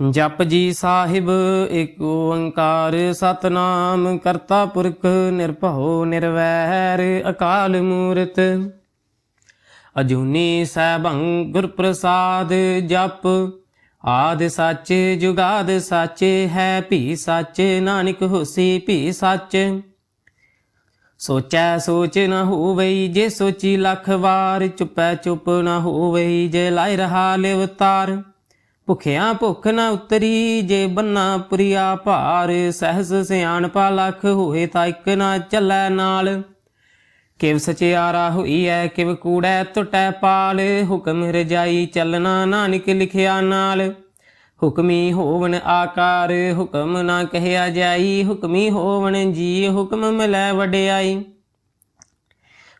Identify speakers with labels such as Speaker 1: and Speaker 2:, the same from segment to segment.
Speaker 1: ਜਪ ਜੀ ਸਾਹਿਬ ਏਕ ਓੰਕਾਰ ਸਤਨਾਮ, ਕਰਤਾ ਪੁਰਖ ਨਿਰਭਉ ਨਿਰਵੈਰ, ਅਕਾਲ ਮੂਰਤ। ਅਜੂਨੀ ਸੈਭੰ ਗੁਰ ਪ੍ਰਸਾਦ ਜਪ, ਆਦ ਸੱਚ ਜੁਗਾਦ ਸੱਚ ਹੈ, ਭੀ ਸੱਚ ਨਾਨਕ ਹੋਸੀ ਭੀ ਸੱਚ। ਸੋਚੈ ਸੋਚ ਨ ਹੋਵਈ ਜੇ ਸੋਚੀ ਲੱਖ ਵਾਰ, ਚੁੱਪੈ ਚੁੱਪ ਨ ਹੋਵਈ ਜੇ ਲਾਇ ਰਹਾ ਲਿਵਤਾਰ। ਭੁਖਿਆ ਭੁੱਖ ਨਾ ਉਤਰੀ, ਜੇ ਬੰਨਾ ਪ੍ਰਿਆ ਭਾਰ ਸਹਿਸ ਸਿਆਣਪਾ ਲੱਖ ਹੋਏ ਤਾਂ ਇੱਕ ਨਾ ਚੱਲੈ ਨਾਲ। ਕਿਵ ਸਚਿਆਰਾ ਹੋਈ ਐ ਕਿਵ ਕੂੜੈ ਟੁਟੈ ਪਾਲ, ਹੁਕਮ ਰਜਾਈ ਚੱਲਣਾ ਨਾਨਕ ਲਿਖਿਆ ਨਾਲ। ਹੁਕਮੀ ਹੋਵਣ ਆਕਾਰ, ਹੁਕਮ ਨਾ ਕਹਿਆ ਜਾਈ, ਹੁਕਮੀ ਹੋਵਣ ਜੀ ਹੁਕਮ ਮਿਲੈ ਵਡਿਆਈ।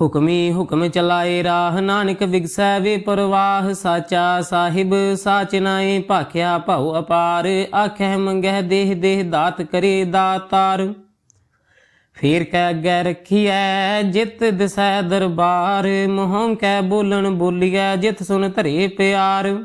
Speaker 1: ਹੁਕਮੀ ਹੁਕਮ ਚਲਾਏ ਰਾਹ ਨਾਨਕ ਵਿਗਸੈ ਵੇ ਪਰਵਾਹ, ਸਾਚਾ ਸਾਹਿਬ ਸਾਚ ਨਾਏ ਭਾਖਿਆ ਭਉ ਅਪਾਰ ਆਖੈ ਮੰਗਹਿ ਦੇਹ ਦੇਹ ਦਾਤ ਕਰੇ ਦਾਤਾਰ। ਫੇਰ ਕੈ ਅੱਗੇ ਰਖੀਐ, ਜਿਤ ਦਿਸੈ ਦਰਬਾਰ, ਮੋਹੰ ਕੈ ਬੋਲਣ ਬੋਲੀਐ, ਜਿਤ ਸੁਨ ਧਰੇ ਪਿਆਰ।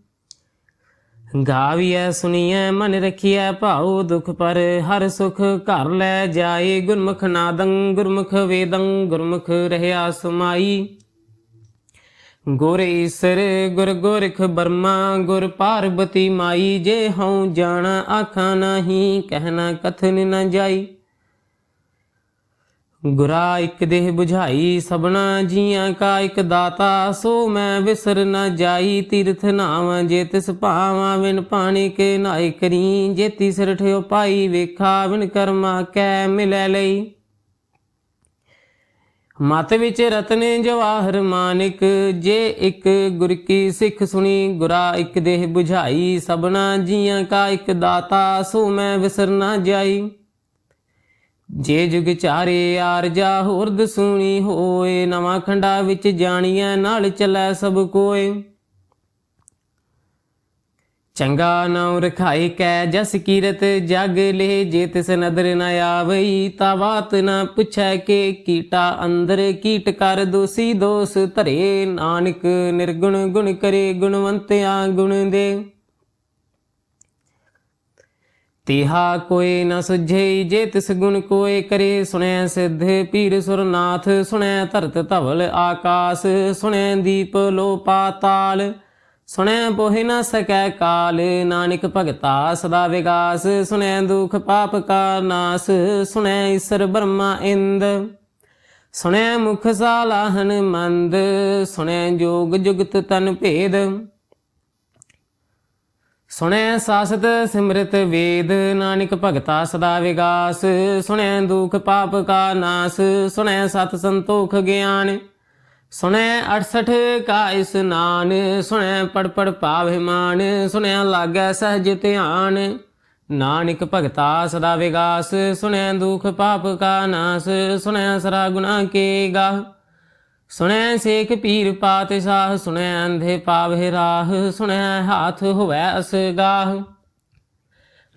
Speaker 1: ਗਾਵੀਐ ਸੁਣੀਐ ਮਨ ਰਖੀਐ, ਭਾਉ ਦੁਖ ਪਰ ਹਰ ਸੁਖ ਘਰ ਲੈ ਜਾਏ। ਗੁਰਮੁਖ ਨਾਦੰ, ਗੁਰਮੁਖ ਵੇਦੰ, ਗੁਰਮੁਖ ਰਹਿਆ ਸੁਮਾਈ। ਗੁਰ ਈਸਰ, ਗੁਰ ਗੋਰਖ ਬਰਮਾ, ਗੁਰ ਪਾਰਬਤੀ ਮਾਈ। ਜੇ ਹਉ ਜਾਣਾ, ਆਖਾਂ ਨਹੀਂ, ਕਹਿਣਾ ਕਥਨ ਨ ਜਾਈ। ਗੁਰਾ ਇੱਕ ਦੇਹ 부ਝਾਈ ਸਭਨਾ ਜੀਆਂ ਕਾ ਇੱਕ ਦਾਤਾ, ਸੋ ਮੈਂ ਵਿਸਰ ਨ ਜਾਈ, ਤੀਰਥ ਨਾਵਾਂ ਜੇ ਤਿਸ ਭਾਵਾਂ ਵਿਨ ਪਾਣੀ ਕੇ ਨਾਇ ਕਰੀ, ਜੇ ਤੀਸਰ ਠਿਓ ਪਾਈ, ਵੇਖਾ ਵਿਨ ਕਰਮਾ ਕੈ ਮਿਲੈ ਲਈ। ਮਤ ਵਿੱਚ ਰਤਨੇ ਜਵਾਹਰ ਮਾਨਿਕ, ਜੇ ਇੱਕ ਗੁਰ ਕੀ ਸਿੱਖ ਸੁਣੀ, ਗੁਰਾ ਇੱਕ ਦੇਹ 부ਝਾਈ ਸਭਨਾ ਜੀਆਂ ਕਾ ਇੱਕ ਦਾਤਾ, ਸੋ ਮੈਂ ਵਿਸਰ ਨਾ ਜਾਈ। ਜੇ ਜੁਗ ਚਾਰੇ ਆਰਜਾ ਹੋਰ ਸੂਣੀ ਹੋਏ, ਨਵਾਂ ਖੰਡਾ ਵਿੱਚ ਜਾਣੀਐ, ਨਾਲ ਚੱਲੈ ਸਭ ਕੋਏ। ਚੰਗਾ ਨਾਉ ਰਖਾਈ ਕੈ, ਜਸ ਕੀਰਤ ਜਗ ਲੈ, ਜੇ ਤਿਸ ਨਦਰ ਨ ਆਵਈ, ਤਾ ਬਾਤ ਨ ਪੁੱਛੈ ਕੇ, ਕੀਟਾ ਅੰਦਰ ਕੀਟ ਕਰ ਦੋਸੀ ਦੋਸ ਧਰੇ, ਨਾਨਕ ਨਿਰਗੁਣ ਗੁਣ ਕਰੇ, ਗੁਣਵੰਤਿਆ ਗੁਣ ਦੇ। ਤਿਹਾ ਕੋਏ ਨ ਸੁਝੇ, ਜੇ ਤਿਸ ਗੁਣ ਕੋਏ ਕਰੇ, ਸੁਣੈ ਸਿੱਧ ਪੀਰ ਸੁਰਨਾਥ, ਸੁਣੈ ਧਰਤ ਧਵਲ ਆਕਾਸ, ਸੁਣੈ ਦੀਪ ਲੋ ਪਾਤਾਲ ਸੁਣੈ ਬੋਹਿ ਨ ਸਕੈ ਕਾਲ, ਨਾਨਕ ਭਗਤਾ ਸਦਾ ਵਿਗਾਸ, ਸੁਣੈ ਦੁਖ ਪਾਪ ਕਾ ਨਾਸ, ਸੁਣੈ ਈਸ਼ਰ ਬ੍ਰਹਮਾ ਇੰਦ, ਸੁਣੈ ਮੁਖ ਸਾਲਾਹਨ ਮੰਦ, ਸੁਣੈ ਜੋਗ ਜੁਗਤ ਤਨ ਭੇਦ ਸੁਣੈ ਸਾਸਤ ਸਿਮਰਤ ਵੇਦ, ਨਾਨਕ ਭਗਤਾ ਸਦਾ ਵਿਗਾਸ। ਸੁਣੈ ਦੁਖ ਪਾਪ ਕਾ ਨਾਸ, ਸੁਣੈ ਸਤ ਸੰਤੋਖ ਗਿਆਨ। ਸੁਣੈ 68 ਕਾ ਇਸਨਾਨ ਸੁਣੈ ਪੜ ਪੜ ਪਾਵਹਿ ਮਾਨ। ਸੁਣੈ ਲਾਗੈ ਸਹਜ ਧਿਆਨ, ਨਾਨਕ ਭਗਤਾ ਸਦਾ ਵਿਗਾਸ। ਸੁਣੈ ਦੁਖ ਪਾਪ ਕਾ ਨਾਸ, ਸੁਣੈ ਸਰਾ ਗੁਨਾ ਕੇ ਗਾ ਸੁਣੈ ਸੇਖ ਪੀਰ ਪਾਤਸ਼ਾਹ, ਸੁਣੈ ਅੰਧੇ ਪਾਵਹਿ ਰਾਹ, ਸੁਣੈ ਹਾਥ ਹੋਵੈ ਅਸਗਾਹ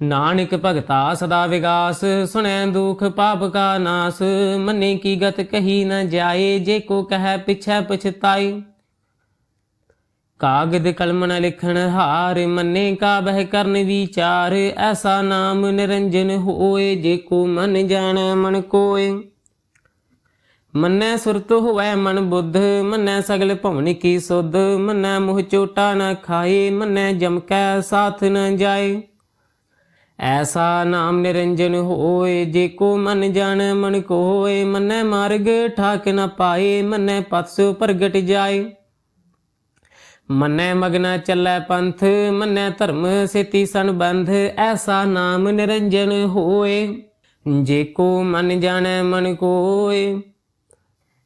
Speaker 1: ਨਾਨਕ ਭਗਤਾ ਸਦਾ ਵਿਗਾਸ, ਸੁਣੈ ਦੁਖ ਪਾਪ ਕਾ ਨਾਸ, ਮੰਨੇ ਕੀ ਗਤ ਕਹੀ ਨ ਜਾਏ, ਜੇ ਕੋ ਕਹੈ ਪਿਛੈ ਪਛਤਾਈ ਕਾਗਦ ਕਲਮ ਨ ਲਿਖਣ ਹਾਰ, ਮੰਨੇ ਕਾ ਬਹਿ ਕਰਨ ਵਿਚਾਰ, ਐਸਾ ਨਾਮ ਨਿਰੰਜਨ ਹੋਏ, ਜੇ ਕੋ ਮਨ ਜਾਣੈ ਮਨ ਕੋਏ। ਮੰਨੈ ਸੁਰਤ ਹੋਵੈ ਮਨ ਬੁੱਧ, ਮੰਨੈ ਸਗਲ ਭਵਨ ਕੀ ਸੁਧ, ਮੰਨੈ ਮੋਹ ਚੋਟਾ ਨ ਖਾਏ, ਮੰਨੈ ਜਮ ਕੈ ਸਾਥ ਨ ਜਾਏ। ਐਸਾ ਨਾਮ ਨਿਰੰਜਨ ਹੋਏ, ਜੇ ਕੋ ਮਨ ਜਾਣੈ ਮਨ ਕੋਏ ਮੰਨੈ ਮਾਰਗ ਠਾਕ ਨ ਪਾਏ, ਮੰਨੈ ਪਥ ਪ੍ਰਗਟ ਜਾਏ। ਮੰਨੈ ਮਗਨ ਚੱਲੈ ਪੰਥ, ਮੰਨੈ ਧਰਮ ਸੇਤੀ ਸੰਬੰਧ, ਐਸਾ ਨਾਮ ਨਿਰੰਜਨ ਹੋਏ। ਜੇ ਕੋ ਮਨ ਜਾਣੈ ਮਨ ਕੋਏ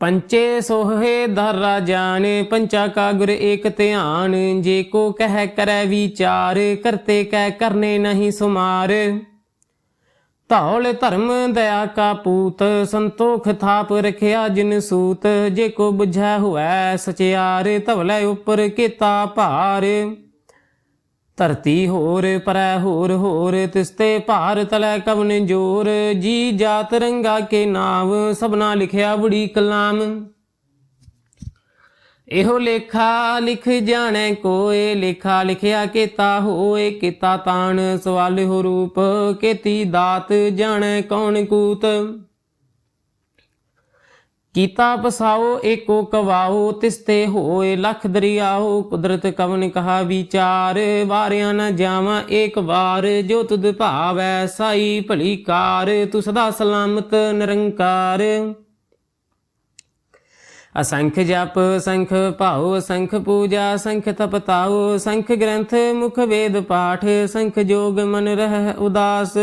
Speaker 1: ਪੰਚੇ ਸੋਹੇ ਦਰ ਰਾਜਾਨ ਪੰਚਾ ਕਾ ਗੁਰ ਏਕ ਧਿਆਨ, ਜੇ ਕੋ ਕਹਿ ਕਰੈ ਵਿਚਾਰ, ਕਰਤੇ ਕਹਿ ਕਰਨੇ ਨਹੀਂ ਸੁਮਾਰ। ਧੌਲ ਧਰਮ ਦਇਆ ਕਾ ਪੂਤ, ਸੰਤੋਖ ਥਾਪ ਰਖਿਆ ਜਿਨ ਸੂਤ, ਜੇ ਕੋ ਬੁਝੈ ਹੋਐ ਸਚਿਆਰ, ਧਵਲੇ ਉਪਰ ਕੀਤਾ ਭਾਰ। ਧਰਤੀ ਹੋਰ, ਪਰੈ ਹੋਰ ਹੋਰ ਤਿਸਤੇ ਭਾਰ ਤਲੈ ਕਵਨ ਜੋਰ ਜੀ ਜਾਤ ਰੰਗਾ ਕੇ ਨਾਮ ਸਭਨਾ ਲਿਖਿਆ ਬੜੀ ਕਲਾਮ। ਇਹੋ ਲੇਖਾ ਲਿਖ ਜਾਣੈ ਕੋਏ, ਲੇਖਾ ਲਿਖਿਆ ਕੀਤਾ ਹੋਏ, ਕੀਤਾ ਤਾਣ, ਸਵਾਲ ਹੋ ਰੂਪ, ਕੀਤੀ ਦਾਤ ਜਾਣੈ ਕੌਣ ਕੂਤ। ਕੀਤਾ ਪਸਾਓ ਏਕੋ ਕਵਾਓ ਤਿਸਤੇ ਹੋਏ ਲਖ ਦਰਿਆਓ। ਕੁਦਰਤ ਕਵਨ ਕਹਾ ਵਿਚਾਰ, ਵਾਰਿਆ ਨ ਜਾਵਾਂ ਏਕ ਵਾਰ। ਜੋ ਤੁਧ ਭਾਵੈ ਸਾਈ ਭਲੀ ਕਾਰ, ਤੂੰ ਸਦਾ ਸਲਾਮਤ ਨਿਰੰਕਾਰ। ਅਸੰਖ ਜਪ, ਸੰਖ ਭਾਉ, ਸੰਖ ਪੂਜਾ, ਸੰਖ ਤਪਤਾਉ, ਸੰਖ ਗ੍ਰੰਥ, ਮੁਖ ਵੇਦ ਪਾਠ, ਸੰਖ ਜੋਗ ਮਨ ਰਹਿ ਉਦਾਸ।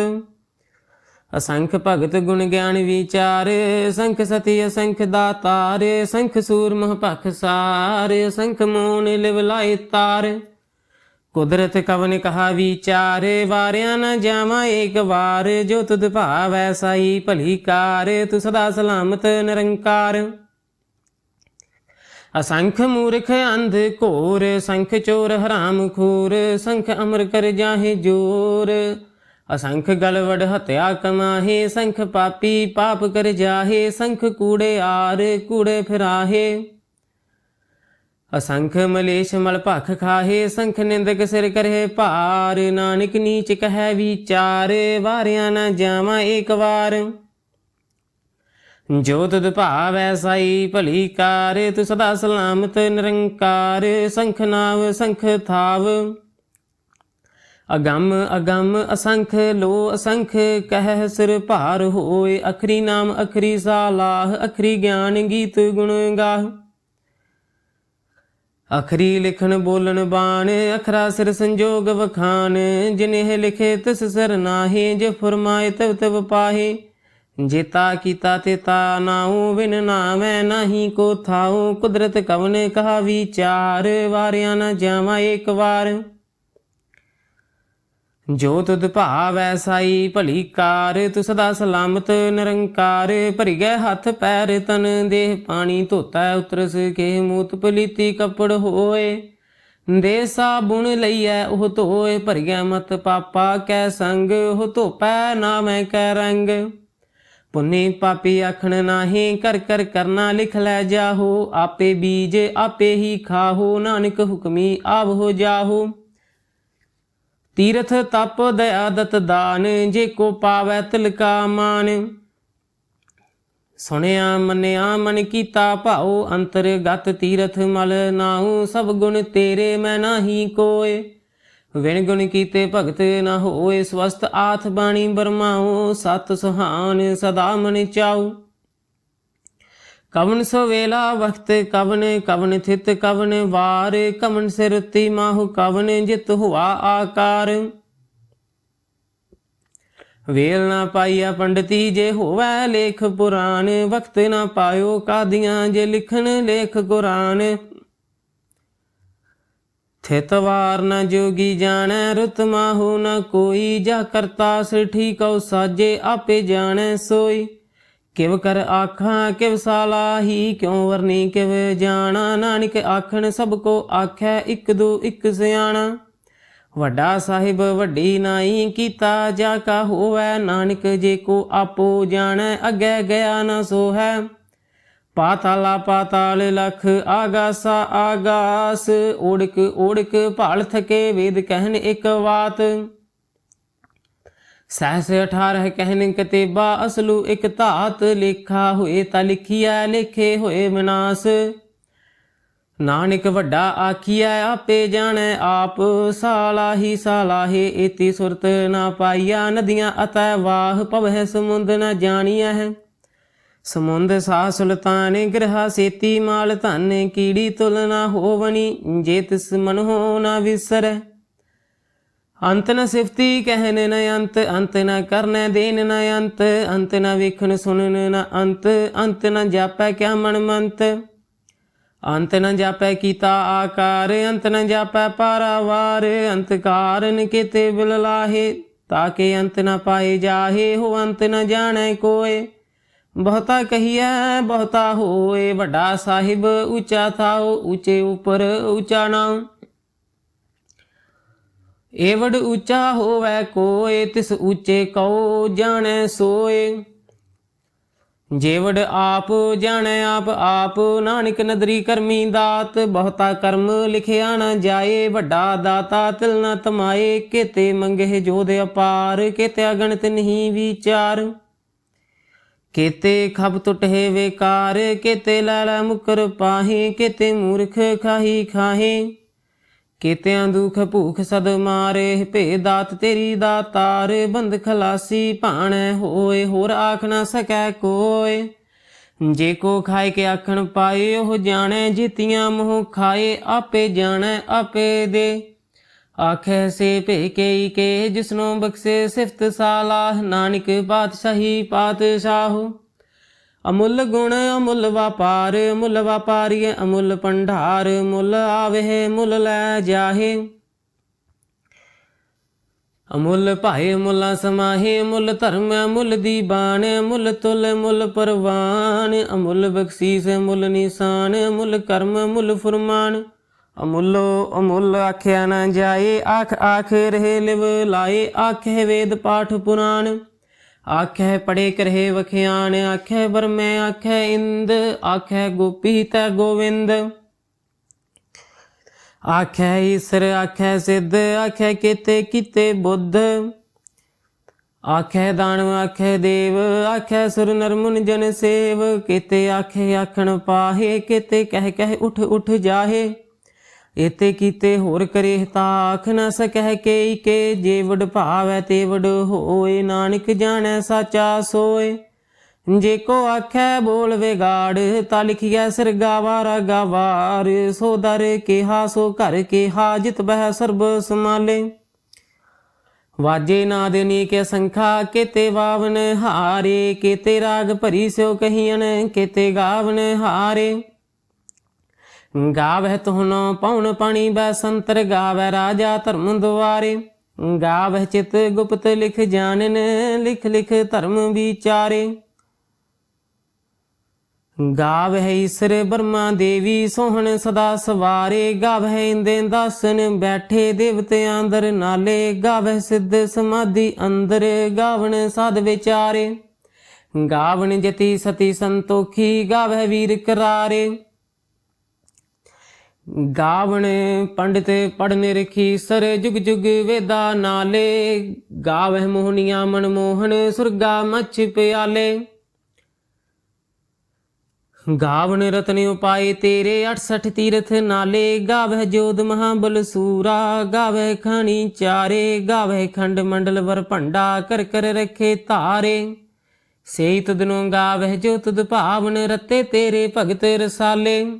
Speaker 1: ਅਸੰਖ ਭਗਤ ਗੁਣ ਗਿਆਨ ਵਿਚਾਰ ਸੰਖ ਸਤੀ, ਅਸੰਖ ਦਾਤਾਰ ਸੰਖ ਸੂਰ ਮਹ ਭਖ ਸਾਰ ਸੰਖ ਮੋਨ ਲਿਵ ਲਾਇ ਤਾਰ। ਕੁਦਰਤ ਕਵਨ ਕਹਾ ਵਿਚਾਰ, ਵਾਰਿਆ ਨ ਜਾਵਾਂ ਏਕ ਵਾਰ, ਜੋ ਤੁਧ ਭਾਵੈ ਸਾਈ ਭਲੀ ਕਾਰ, ਤੂੰ ਸਦਾ ਸਲਾਮਤ ਨਿਰੰਕਾਰ। ਅਸੰਖ ਮੂਰਖ ਅੰਧ ਘੋਰ ਸੰਖ ਚੋਰ ਹਰਾਮ ਖੋਰ ਸੰਖ ਅਮਰ ਕਰ ਜਾਹੇ ਜੋਰ। ਅਸੰਖ ਗਲਵੜ ਹਤਿਆ ਕਮਾਹੇ, ਸੰਖ ਪਾਪੀ ਪਾਪ ਕਰ ਜਾਹੇ, ਸੰਖ ਕੂੜੇ ਆਰ ਕੂੜੇ ਫਿਰਾਹੇ। ਅਸੰਖ ਮਲੇਸ਼ ਮਲ ਭਖ ਖਾਹੇ, ਸੰਖ ਨਿੰਦਕ ਸਿਰ ਕਰੇ ਭਾਰ, ਨਾਨਕ ਨੀਚ ਕਹੈ ਵਿਚਾਰ, ਵਾਰਿਆ ਨਾ ਜਾਵਾਂ ਏਕ ਵਾਰ। ਜੋਤ ਤੁਧ ਭਾਵੈ ਸਾਈ ਭਲੀ ਕਾਰ ਤੂੰ ਸਦਾ ਸਲਾਮਤ ਨਿਰੰਕਾਰ, ਸੰਖ ਨਾਵ ਸੰਖ ਥਾਵ। ਅਗੰਮ ਅਗੰਮ ਅਸੰਖ ਲੋ ਅਸੰਖ, ਕਹਿ ਸਿਰ ਭਾਰ ਹੋਏ, ਅਖਰੀ ਨਾਮ ਅਖਰੀ ਸਾਲਾਹ, ਅਖਰੀ ਗਿਆਨ ਗੀਤ ਗੁਣ ਗਾਹ। ਅਖਰੀ ਲਿਖਣ ਬੋਲਣ ਬਾਣ, ਅਖਰਾ ਸਿਰ ਸੰਜੋਗ ਵਖਾਨ ਜਿਨਹਿ ਲਿਖੇ ਤਿਸ ਸਿਰ ਨਾਹੀ, ਜੇ ਫਰਮਾਏ ਤਵ ਤਵ ਪਾਹੇ। ਜੇਤਾ ਕੀਤਾ ਤੇਤਾ ਨਾਉ, ਬਿਨ ਨਾਮੈ ਨਹੀਂ ਕੋ ਥਾਉ, ਕੁਦਰਤ ਕਵਨ ਕਹਾ ਵਿਚਾਰ ਵਾਰਿਆ ਨਾ ਜਾਵਾਂ ਏਕ ਵਾਰ। ਜੋ ਤੁਧ ਭਾਵੈ ਸਾਈ, ਭਲੀ ਕਾਰ, ਤੂੰ ਸਦਾ ਸਲਾਮਤ ਨਿਰੰਕਾਰ ਭਰੀ ਗਏ ਹੱਥ ਪੈਰ ਤਨ ਦੇਹ ਪਾਣੀ, ਧੋਤਾ ਉਤਰਸ ਕੇ ਮੂਤ ਪਲੀਤੀ ਕੱਪੜ ਹੋਏ। ਦੇ ਸਾਬੁਣ ਲਈਐ ਉਹ ਧੋਏ ਭਰ ਮਤ ਪਾਪਾ ਕੈ ਸੰਗ, ਉਹ ਧੋਪੈ ਨਾ ਮੈਂ ਕੈ ਰੰਗ। ਪੁੰਨੀ ਪਾਪੀ ਆਖਣ ਨਾਹੀ, ਕਰ ਕਰ ਕਰਨਾ ਲਿਖ ਲੈ ਜਾਹੋ, ਆਪੇ ਬੀਜ ਆਪੇ ਹੀ ਖਾਹੋ, ਨਾਨਕ ਹੁਕਮੀ ਆਵ ਹੋ ਜਾਹੋ। ਤੀਰਥ ਤਪ ਦਇਆ ਦਤ ਦਾਨ, ਜੇ ਕੋ ਪਾਵੈ ਤਿਲਕਾ ਮਾਨ ਸੁਣਿਆ, ਮੰਨਿਆ, ਮਨ ਕੀਤਾ ਭਾਉ, ਅੰਤਰਗਤ ਤੀਰਥ ਮਲ ਨਾਹੂ ਸਭ ਗੁਣ ਤੇਰੇ ਮੈਂ ਨਾਹੀ ਕੋਏ। ਵਿਣ ਗੁਣ ਕੀਤੇ ਭਗਤ ਨਾ ਹੋਏ ਸਵਸਤ ਆਥ ਬਾਣੀ ਬਰਮਾਉ, ਸਤ ਸੁਹਾਨ ਸਦਾ ਮਨ ਚਾਉ। ਕਵਨ ਸੋ ਵੇਲਾ ਵਖਤ ਕਵਨ ਕਵਨ ਥਿਤ ਕਵਨ, ਵਾਰ ਕਵਨ ਸਿਰਤੀ ਮਾਹੁ, ਕਵਨ ਜਿਤ ਹੁਆ ਆਕਾਰ। ਵੇਲ ਨਾ ਪਾਈਆ ਪੰਡਤੀ ਜੇ ਹੋਵੈ ਲੇਖ ਪੁਰਾਣ, ਵਖਤ ਨਾ ਪਾਇਓ ਕਾਦੀਆਂ ਜੇ ਲਿਖਣ ਲੇਖ ਕੁਰਾਨ ਸਥਿਤ ਵਾਰ ਨ ਜੋਗੀ ਜਾਣੈ, ਰੁਤ ਮਾਹੂ ਨ ਕੋਈ, ਜਾ ਕਰਤਾ ਸ ਠੀਕਉ ਸਾਜੇ ਆਪੇ ਜਾਣੈ ਸੋਈ। ਕਿਵ ਕਰ ਆਖਾਂ, ਕਿਵ ਸਾਲਾਹੀ ਕਿਉ ਵਰਨੀ, ਕਿਵ ਜਾਣਾ, ਨਾਨਕ ਆਖਣ ਸਭ ਕੋ ਆਖੈ ਇੱਕ ਦੋ ਇੱਕ ਸਿਆਣਾ। ਵੱਡਾ ਸਾਹਿਬ ਵੱਡੀ ਨਾਈ ਕੀਤਾ ਜਾ ਕਾ ਹੋਵੈ, ਨਾਨਕ ਜੇ ਕੋ ਆਪੋ ਜਾਣੈ, ਅੱਗੇ ਗਿਆ ਨ ਸੋ ਹੈ ਪਾਤਾਲਾ ਪਾਤਾਲ ਲਖ ਆਗਾਸਾ ਆਗਾਸ, ਓੜਕ ਓੜਕ ਭਾਲ ਥਕੇ ਵੇਦ ਕਹਿਣ ਇੱਕ ਬਾਤ ਸਹਸ 18 ਕਹਿਨ ਕਤੇਬਾ ਅਸਲੂ ਇਕ ਧਾਤ ਲੇਖਾ ਹੋਏ ਤਾਂ ਲਿਖੀਐ, ਲੇਖੇ ਹੋਏ ਵਿਨਾਸ਼ ਨਾਨਕ ਵੱਡਾ ਆਖੀਐ, ਆਪੇ ਜਾਣੈ ਆਪ। ਸਾਲਾਹੀ ਸਾਲਾਹੇ ਏਤੀ ਸੁਰਤ ਨਾ ਪਾਈਆ। ਨਦੀਆਂ ਅਤੈ ਵਾਹ ਪਵਹਿ ਸਮੁੰਦ ਨਾ ਜਾਣੀਐ। ਹੈ ਸਮੁੰਦ ਸਾ ਸੁਲਤਾਨ, ਗ੍ਰਹਾ ਸੇਤੀ ਮਾਲ ਧਨ, ਕੀੜੀ ਤੁਲ ਨਾ ਹੋਵਣੀ ਜੇ ਤਿਸ ਮਨ ਹੋ ਨਾ ਵਿਸਰੈ। ਅੰਤ ਨ ਸਿਫਤੀ ਕਹਿਨ ਨ ਅੰਤ ਅੰਤ ਨ ਕਰਨੈ ਦੇਨ ਨ ਅੰਤ ਅੰਤ ਨ ਵੇਖਣ ਸੁਣਨ ਨ ਅੰਤ ਅੰਤ ਨ ਜਾਪੈ ਕਿਆ ਮਨ ਮੰਤ। ਅੰਤ ਨ ਜਾਪੈ ਕੀਤਾ ਆਕਾਰ, ਅੰਤ ਨ ਜਾਪੈ ਪਾਰਾਵਾਰ ਅੰਤ ਕਾਰਨ ਕਿਤੇ ਬਿਲ ਲਾਹੇ, ਤਾਕੇ ਅੰਤ ਨ ਪਾਏ ਜਾਹੇ, ਹੋ ਅੰਤ ਨ ਜਾਣੈ ਕੋਏ। ਬਹੁਤਾ ਕਹੀਐ, ਬਹੁਤਾ ਹੋਏ, ਵੱਡਾ ਸਾਹਿਬ, ਉੱਚਾ ਥਾਉ, ਉੱਚੇ ਉਪਰ ਉੱਚਾ ਨਾਮ ਏਵੜ ਉੱਚਾ ਹੋਵੈ ਕੋਏ, ਤਿਸ ਉੱਚੇ ਕਉ ਜਾਣੈ ਸੋਏ। ਜੇਵੜ ਆਪ ਜਾਣੈ, ਆਪ ਆਪ ਨਾਨਕ ਨਦਰੀ ਕਰਮੀ ਦਾਤ, ਬਹੁਤਾ ਕਰਮ ਲਿਖਿਆ ਨਾ ਜਾਏ, ਵੱਡਾ ਦਾਤਾ ਤਿਲ ਨ ਤਮਾਏ, ਕਿਤੇ ਮੰਗੇ ਜੋਦ ਅਪਾਰ, ਕਿਤੇ ਅਗਣਤ ਨਹੀਂ ਵਿਚਾਰ। ਕੇਤੇ ਖਬ ਟੁਟੇ ਵੇਕਾਰ, ਕੇਤੇ ਲਾਲਾ ਮੁਕਰ ਪਾਹੇ, ਕਿਤੇ ਮੂਰਖ ਖਾਹੀ ਖਾਹੀ। ਕੇਤਿਆਂ ਦੁਖ ਭੂਖ ਸਦ ਮਾਰੇ ਭੇ ਦਾਤ ਤੇਰੀ ਦਾਤਾਰ, ਬੰਦ ਖਲਾਸੀ ਭਾਣੈ ਹੋਏ, ਹੋਰ ਆਖ ਨਾ ਸਕੈ ਕੋਏ। ਜੇ ਕੋ ਖਾਏ ਕੇ ਆਖਣ ਪਾਏ, ਉਹ ਜਾਣੈ ਜਿਤੀਆਂ ਮੋਹ ਖਾਏ, ਆਪੇ ਜਾਣੈ ਆਪੇ ਦੇ। ਆਖੇ ਸੇ ਭੇ ਕੇ ਕੇ ਜਿਸਨੂੰ ਬਖਸ਼ੇ ਸਿਫਤ ਸਾਲਾਹ, ਨਾਨਕ ਪਾਤਸ਼ਾਹੀ ਪਾਤਸ਼ਾਹੂ। ਅਮੁੱਲ ਗੁਣ, ਅਮੁੱਲ ਵਪਾਰ ਮੁੱਲ ਵਪਾਰੀ, ਅਮੁੱਲ ਭੰਡਾਰ, ਮੁੱਲ ਆਵੇ, ਮੁੱਲ ਲੈ ਜਾਹੇ। ਅਮੁੱਲ ਭਾਏ, ਮੁੱਲਾ ਸਮਾਹੇ, ਮੁੱਲ ਧਰਮ, ਮੁੱਲ ਦੀਬਾਨ ਮੁੱਲ ਤੁਲ, ਮੁੱਲ ਪਰਵਾਨ। ਅਮੁੱਲ ਬਖਸ਼ੀਸ, ਮੁੱਲ ਨਿਸ਼ਾਨ, ਮੁੱਲ ਕਰਮ, ਮੁੱਲ ਫਰਮਾਨ। ਅਮੁੱਲੋ, ਅਮੁੱਲ ਆਖਿਆ ਨਾ ਜਾਏ ਆਖ ਆਖ ਰਹੇ ਲਿਵ ਲਾਏ, ਆਖੇ ਵੇਦ ਪਾਠ ਪੁਰਾਣ। ਆਖੈ ਪੜੇ ਕਰਹਿ ਵਖਿਆਣ ਆਖੇ ਬਰਮੈ ਆਖੇ ਇੰਦ ਆਖੇ ਗੋਪੀ ਤੈ ਗੋਵਿੰਦ। ਆਖੈ ਈਸਰ ਆਖੇ ਸਿੱਧ ਆਖੇ ਕੀਤੇ ਕੀਤੇ ਬੁੱਧ। ਆਖੈ ਦਾਨਵ ਆਖੈ ਦੇਵ ਆਖੈ ਸੁਰ ਨਰਮੁਨ ਜਨ ਸੇਵ। ਕੀਤੇ ਆਖੇ ਆਖਣ ਪਾਹੇ, ਕੀਤੇ ਕਹਿ ਕਹਿ ਉਠ ਉਠ ਜਾਹੇ। ਇਤੇ ਕੀਤੇ ਹੋਰ ਕਰੇ ਤਾ ਆਖ ਨ ਸਕਹਿ ਕੇ ਕੇ ਜੇ ਵਡ ਭਾਵੈ ਤੇ ਵਡ ਹੋਏ, ਨਾਨਕ ਜਾਣੈ ਸਾਚਾ ਸੋਏ। ਜੇ ਕੋ ਆਖੈ ਬੋਲ ਵਿਗਾੜ, ਤਾ ਲਿਖਿਆ ਸਿਰ ਗਾਵਾ ਵਾਰ ਸੋ ਦਰ ਕਿਹਾ, ਸੋ ਘਰ ਕਿਹਾ, ਜਿਤ ਬਹਿ ਸਰਬ ਸਮਾਲੇ ਵਾਜੇ ਨਾਦ ਨੀਕੇ ਸੰਖਾ, ਕੇਤੇ ਵਾਵਨ ਹਾਰੇ, ਕੇਤੇ ਰਾਗ ਭਰੀ ਸਿਓ ਕਹੀਨ ਕੇਤੇ ਗਾਵਨ ਹਾਰੇ। ਗਾਵਹਿ ਤੁਹਨੋ ਪਉਣ ਪਾਣੀ ਬੈ ਸੰਤਰ ਗਾਵੈ ਰਾਜਾ ਧਰਮ ਦੁਆਰੇ। ਗਾਵਹਿ ਚਿਤ ਗੁਪਤ ਲਿਖ ਜਾਣਨ, ਲਿਖ ਲਿਖ ਧਰਮ ਵਿਚਾਰੇ। ਗਾਵਹਿ ਈਸਰ ਬਰਮਾ ਦੇਵੀ ਸੋਹਣ ਸਦਾ ਸਵਾਰੇ। ਗਾਵਹਿ ਇੰਦੇ ਦਾਸਨ ਬੈਠੇ ਦੇਵਤਿਆਂ ਅੰਦਰ ਨਾਲੇ। ਗਾਵਹਿ ਸਿੱਧ ਸਮਾਧੀ ਅੰਦਰ ਗਾਵਣ ਸਾਧ ਵਿਚਾਰੇ। ਗਾਵਣ ਜਤੀ ਸਤੀ ਸੰਤੋਖੀ, ਗਾਵਹਿ ਵੀਰ ਕਰਾਰੇ। ਗਾਵਣ ਪੰਡਿਤ ਪੜਨੇ ਰਖੀ ਸਰ ਜੁਗ ਜੁਗ ਵੇਦਾ ਨਾਲੇ, ਗਾਵਹਿ ਮੋਹਨੀਆਂ ਮਨਮੋਹਨ ਸੁਰਗਾ ਮਛ ਪਿਆਲੇ। ਗਾਵਣ ਰਤਨ ਉਪਾਏ ਤੇਰੇ 68 ਤੀਰਥ ਨਾਲੇ, ਗਾਵਹਿ ਜੋਧ ਮਹਾਬਲ ਸੂਰਾ, ਗਾਵਹਿ ਖਾਣੀ ਚਾਰੇ, ਗਾਵਹਿ ਖੰਡ ਮੰਡਲ ਵਰ ਭੰਡਾ ਕਰ ਕਰ ਰਖੇ ਧਾਰੇ। ਸੇਈ ਤਦਨੋਂ ਗਾਵਹਿ ਜੋ ਤੁਧ ਭਾਵਨ ਰਤੇ ਤੇਰੇ ਭਗਤ ਰਸਾਲੇ।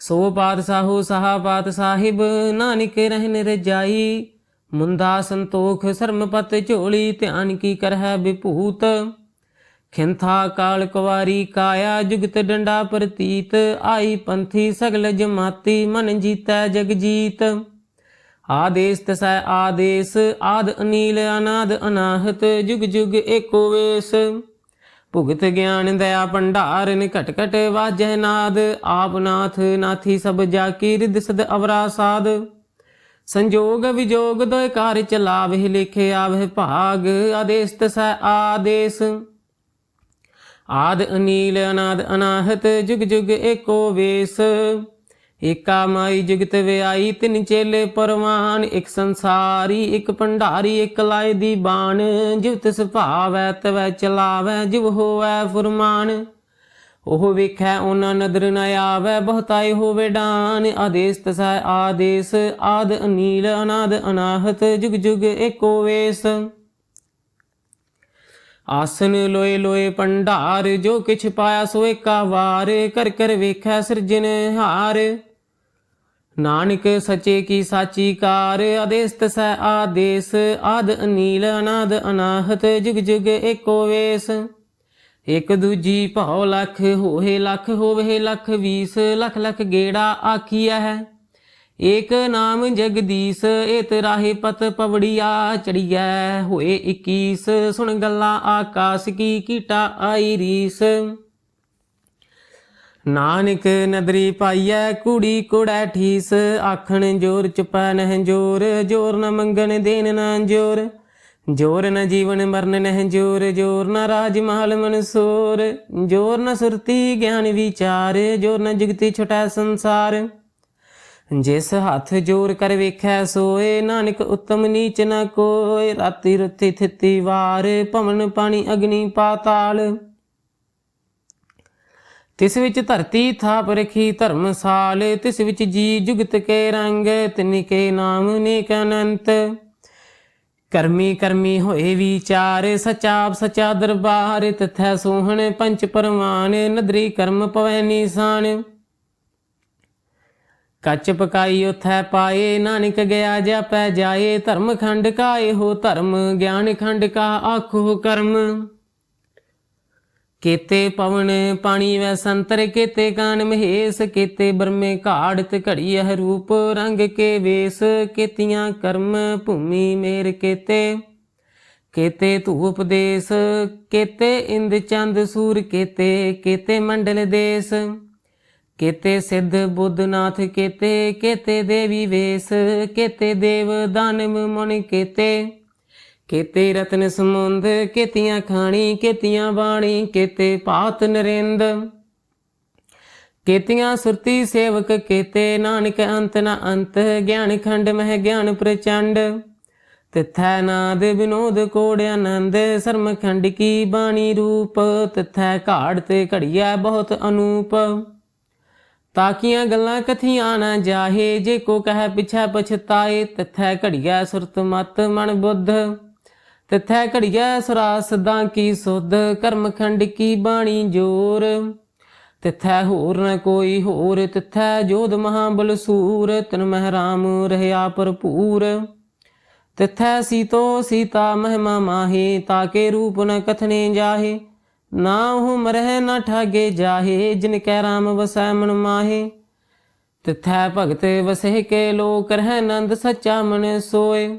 Speaker 1: ਸੋ ਪਾਤਸ਼ਾਹੋ ਸਹਾ ਪਾਤ ਸਾਹਿਬ ਨਾਨਕ ਰਹਿਨ ਰਜਾਈ। ਮੁੰਦਾ ਸੰਤੋਖ ਸਰਮਪਤ ਝੋਲੀ, ਧਿਆਨ ਕੀ ਕਰਹਿ ਵਿਭੂਤ। ਖਿੰਥਾ ਕਾਲ ਕੁਵਾਰੀ ਕਾਇਆ, ਜੁਗਤ ਡੰਡਾ ਪ੍ਰਤੀਤ। ਆਈ ਪੰਥੀ ਸਗਲ ਜਮਾਤੀ, ਮਨ ਜੀਤੈ ਜਗ ਜੀਤ ਆਦੇਸ ਤਸੈ ਆਦੇਸ, ਆਦ ਅਨੀਲ, ਅਨਾਦ ਅਨਾਹਤ, ਜੁਗ ਜੁਗ ਏਕੋ ਵੇਸ। ਭੁਗਤ ਗਿਆਨ ਦਇਆ ਭੰਡਾਰ ਨਿਕਟ ਕਟ ਵਾਜੈ ਨਾਦ, ਆਪ ਨਾਥ ਨਾਥੀ ਸਭ ਜਾ ਕੀ ਰਿਦ ਸਦ ਅਵਰਾ ਸਾਧ ਸੰਜੋਗ ਵਿਜੋਗ ਦੋਇ ਕਾਰ ਚਲਾਵਹਿ ਲਿਖੇ ਆਵਹਿ ਭਾਗ ਆਦੇਸ ਤਸੈ ਆਦੇਸ। ਆਦ ਅਨੀਲ, ਅਨਾਦ ਅਨਾਹਤ, ਜੁਗ ਜੁਗ ਏਕੋ ਵੇਸ। ਏਕਾ ਮਾਈ ਜੁਗਤ ਵਿਆਈ ਤਿੰਨ ਚੇਲੇ ਪਰਵਾਨ, ਇੱਕ ਸੰਸਾਰੀ, ਇੱਕ ਭੰਡਾਰੀ, ਇੱਕ ਲਾਇ ਦੀ ਬਾਣ। ਜਿਵ ਤਿਸ ਭਾਵੈ, ਤਵੈ ਚਲਾਵੈ, ਜਿਵ ਹੋਵੈ ਫੁਰਮਾਨ। ਉਹ ਵੇਖੈ ਉਹਨਾਂ ਨਦਰ ਨ ਆਵੈ ਬਹੁਤਾਈ ਹੋਵੇ ਡਾਨ ਆਦੇਸ ਤਸੈ ਆਦੇਸ, ਆਦ ਅਨੀਲ, ਅਨਾਦ ਅਨਾਹਤ, ਜੁਗ ਜੁਗ ਏਕੋ ਵੇਸ। ਆਸਨ ਲੋਏ ਲੋਏ ਭੰਡਾਰ, ਜੋ ਕਿਛ ਪਾਇਆ ਸੋ ਏਕਾ ਵਾਰ। ਕਰ ਕਰ ਵੇਖੈ ਸਿਰਜਨ ਹਾਰ ਨਾਨਕ ਸਚੇ ਕੀ ਸਾਚੀ ਕਾਰ ਆਦੇਸ ਤਸੈ ਆਦੇਸ ਆਦ ਅਨੀਲ, ਅਨਾਦ ਅਨਾਹਤ, ਜੁਗ ਜੁਗ ਏਕੋ ਵੇਸ। ਇਕ ਦੂਜੀ ਭਉ ਲਖ ਹੋਏ ਲਖ, ਹੋਵੇ ਲਖ ਵੀਸ, ਲਖ ਲਖ ਗੇੜਾ ਆਖੀਐ ਹੈ। ਏਕ ਨਾਮ ਜਗਦੀਸ਼ ਏਤ ਰਾਹੇ ਪਤ ਪਵੜੀਆ ਚੜੀਐ, ਹੋਏ 21 ਸੁਣ ਗੱਲਾਂ ਆਕਾਸ ਕੀ, ਕੀਟਾ ਆਈ ਰੀਸ। ਨਾਨਕ ਨਦਰੀ ਪਾਈਐ ਕੁੜੀ ਕੁੜੈ ਠੀਸ, ਆਖਣ ਜੋਰ ਚੁਪੈ ਨਹਿ ਜੋਰ ਜੋਰ ਨ ਮੰਗਣ ਦੇਨ ਨਾ ਜੋਰ ਜੋਰ ਨ ਜੀਵਨ ਮਰਨ ਨਹਿ ਜੋਰ ਜੋਰ ਨ ਰਾਜ ਮਹਲ ਮਨਸੂਰ ਜੋਰ ਨ ਸੁਰਤੀ ਗਿਆਨ ਵਿਚਾਰ, ਜੋਰ ਨ ਜੁਗਤੀ ਛਟੈ ਸੰਸਾਰ। ਜਿਸ ਹੱਥ ਜੋਰ ਕਰ ਵੇਖੈ ਸੋਏ, ਨਾਨਕ ਉਤਮ ਨੀਚ ਨ ਕੋਏ। ਰਾਤੀ ਰੁੱਤੀ ਥਿੱਤੀ ਵਾਰ, ਭਵਨ ਪਾਣੀ ਅਗਨੀ ਪਾਤਾਲ। ਤਿਸ ਵਿੱਚ ਧਰਤੀ ਥਾਪ ਰਖੀ ਧਰਮਸਾਲ, ਤਿਸ ਵਿੱਚ ਜੀ ਜੁਗਤ ਕੇ ਰੰਗ ਤਿਨਕੇ ਨਾਮ ਨੇਕ ਅਨੰਤ। ਕਰਮੀ ਕਰਮੀ ਹੋਏ ਵਿਚਾਰ ਸਚਾਪ ਸਚਾ ਦਰਬਾਰ, ਤਥੈ ਸੋਹਣ ਪੰਚ ਪਰਮਾਨ ਨਦਰੀ ਕਰਮ ਪਵੈ ਨੀਸਾਨ। ਕੱਚ ਪਕਾਈ ਉਥੈ ਪਾਏ, ਨਾਨਕ ਗਿਆ ਜਾਪੈ ਜਾਏ, ਧਰਮ ਖੰਡ ਕਾਏ ਹੋ ਧਰਮ, ਗਿਆਨ ਖੰਡ ਕਾ ਆਖੋ ਕਰਮ। ਕੇਤੇ ਪਵਨ ਪਾਣੀ ਵੈ ਸੰਤਰ ਕੇਤੇ ਕਾਨ ਮਹੇਸ਼, ਕੇਤੇ ਬਰਮੇ ਘਾੜਤ ਘੜੀ ਇਹ ਰੂਪ ਰੰਗ ਕੇ ਵੇਸ, ਕੇਤੀਆਂ ਕਰਮ ਭੂਮੀ ਮੇਰ ਕੇਤੇ। ਕੇਤੇ ਧੂਪ ਦੇਸ, ਕੇਤੇ ਇੰਦ ਚੰਦ ਸੂਰ ਕੇਤੇ ਕੇਤੇ ਮੰਡਲ ਦੇਸ। ਕੇਤੇ ਸਿੱਧ ਬੁੱਧਨਾਥ ਕੇਤੇ ਕੇਤੇ ਦੇਵੀ ਵੇਸ, ਕੇਤੇ ਦੇਵ ਦਾਨਵ ਮਨ ਕੇਤੇ। ਕੇਤੇ ਰਤਨ ਸਮੁੰਦ, ਕੇਤੀਆਂ ਖਾਣੀ, ਕੇਤੀਆਂ ਬਾਣੀ, ਕੇਤੇ ਪਾਤ ਨਰਿੰਦ। ਕੇਤੀਆਂ ਸੁਰਤੀ ਸੇਵਕ ਕੇਤੇ, ਨਾਨਕ ਅੰਤ ਨਾ ਅੰਤ, ਗਿਆਨ ਖੰਡ ਮਹਿ ਗਿਆਨ ਪ੍ਰਚੰਡ। ਤਿਥੈ ਨਾਦ ਵਿਨੋਦ ਕੋੜ ਆਨੰਦ, ਸਰਮ ਖੰਡ ਕੀ ਬਾਣੀ ਰੂਪ, ਤਿਥੈ ਘਾੜ ਤੇ ਘੜੀਐ ਬਹੁਤ ਅਨੂਪ। ਤਾਕੀਆਂ ਗੱਲਾਂ ਕਥੀਆਂ ਨਾ ਜਾਹੇ, ਜੇ ਕੋ ਕਹੈ ਪਿਛੈ ਪਛਤਾਏ, ਤਥੈ ਘੜੀਐ ਸੁਰਤ ਮਤ ਮਨ ਬੁੱਧ। ਤਿਥੈ ਘੜੀਐ ਸੁਰਾ ਸਦਾ ਕੀ ਸੁਧ, ਕਰਮ ਖੰਡ ਕੀ ਬਾਣੀ ਜੋਰ? ਤਿਥੈ ਹੋਰ ਨ ਕੋਈ ਹੋਰ, ਤਿਥੈ ਜੋਧ ਮਹਾ ਬਲਸੂਰ ਤਨ ਮਹਿ ਰਹਿਆ ਭਰਪੂਰ। ਤਿਥੈ ਸੀਤੋ ਸੀਤਾ ਮਹਿਮਾ ਮਾਹੇ, ਤਾਕੇ ਰੂਪ ਨ ਕਥਨੇ ਜਾਹੇ। ਨਾ ਉਹ ਮਰਹਿ ਨਾ ਠਾਗੇ ਜਾਹੇ, ਜਿਨ ਕੈ ਰਾਮ ਵਸੈ ਮਨ ਮਾਹੇ। ਤਿਥੈ ਭਗਤ ਵਸੇ ਕੇ ਲੋਕ ਰਹਿ ਨੰਦ ਸੱਚਾ ਮਨ ਸੋਏ।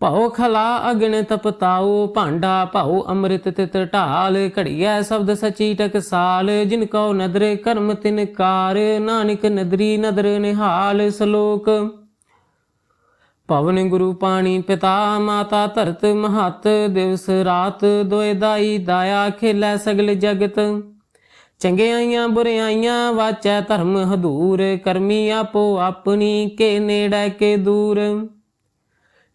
Speaker 1: ਭਉ ਖਲਾ ਅਗਨ ਤਪਤਾਉ ਭਾਂਡਾ ਭਉ ਅੰਮ੍ਰਿਤ ਤਿਤ ਢਾਲ, ਘੜੀਐ ਸ਼ਬਦ ਸਚੀ ਟਕਸਾਲ, ਜਿਨ ਕਉ ਨਦਰ ਕਰਮ ਤਿਨ ਕਾਰ, ਨਾਨਕ ਨਦਰੀ ਨਦਰ ਨਿਹਾਲ ਸ਼ਲੋਕ। ਪਵਨ ਗੁਰੂ ਪਾਣੀ ਪਿਤਾ, ਮਾਤਾ ਧਰਤ ਮਹਤ, ਦਿਵਸ ਰਾਤ ਦੋਇ ਦਾਈ ਦਾਇਆ ਖੇਲੇ ਸਗਲ ਜਗਤ। ਚੰਗਿਆਈਆਂ ਬੁਰਿਆਈਆਂ ਵਾਚੈ ਧਰਮ ਹਦੂਰ, ਕਰਮੀ ਆਪੋ ਆਪਣੀ ਕੇ ਨੇੜੇ ਕੇ ਦੂਰ।